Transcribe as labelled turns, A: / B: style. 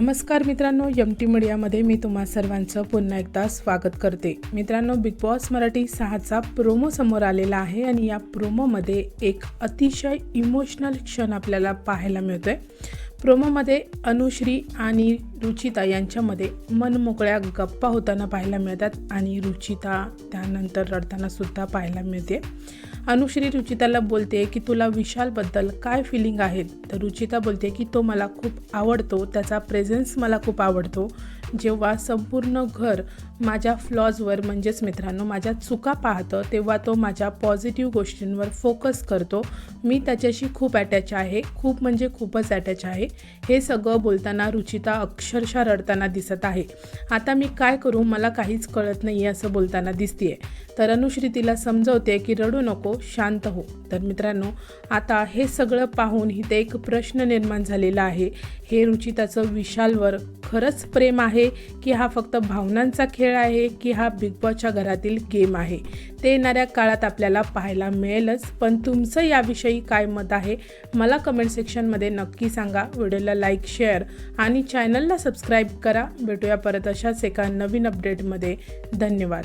A: नमस्कार मित्रांनो M T मीडियामध्ये मी तुम्हा सर्वांचं पुन्हा एकदा स्वागत करते. मित्रांनो बिग बॉस मराठी सहाचा प्रोमो समोर आलेला आहे आणि या प्रोमोमध्ये एक अतिशय इमोशनल क्षण आपल्याला पाहायला मिळतोय. प्रोमोमध्ये अनुश्री आणि रुचिता यांच्यामध्ये मनमोकळ्या गप्पा होताना पाहायला मिळतात आणि रुचिता त्यानंतर रडताना सुद्धा पाहायला मिळते. अनुश्री रुचिताला बोलते की तुला विशालबद्दल काय फिलिंग आहेत तर रुचिता बोलते की तो मला खूप आवडतो. त्याचा प्रेझेन्स मला खूप आवडतो. जेव्हा संपूर्ण घर माझ्या फ्लॉजवर म्हणजेच मित्रांनो माझ्या चुका पाहतं तेव्हा तो माझ्या पॉझिटिव्ह गोष्टींवर फोकस करतो. मी त्याच्याशी खूप अटॅच आहे. खूप म्हणजे खूपच अटॅच आहे. हे सगळं बोलताना रुचिता अक्षरशः रडताना दिसत आहे. आता मी काय करू? मला काहीच कळत नाही असं बोलताना दिसतीये. तर अनुश्री तिला समजवते की रडू नको शांत हो. तर मित्रांनो आता हे सगळं पाहून इथे एक प्रश्न निर्माण झालेला आहे. हे रुचिताचं विशालवर खरंच प्रेम आहे? आहे की हा फक्त भावनांचा खेळ आहे की हा बिग बॉसच्या घरातील गेम आहे. ते येणाऱ्या काळात आपल्याला पाहायला मिळेलच. पण तुमचं याविषयी काय मत आहे? मला कमेंट सेक्शनमध्ये नक्की सांगा. व्हिडिओला लाईक शेअर आणि चॅनलला सबस्क्राईब करा. भेटूया परत अशाच एका नवीन अपडेटमध्ये धन्यवाद.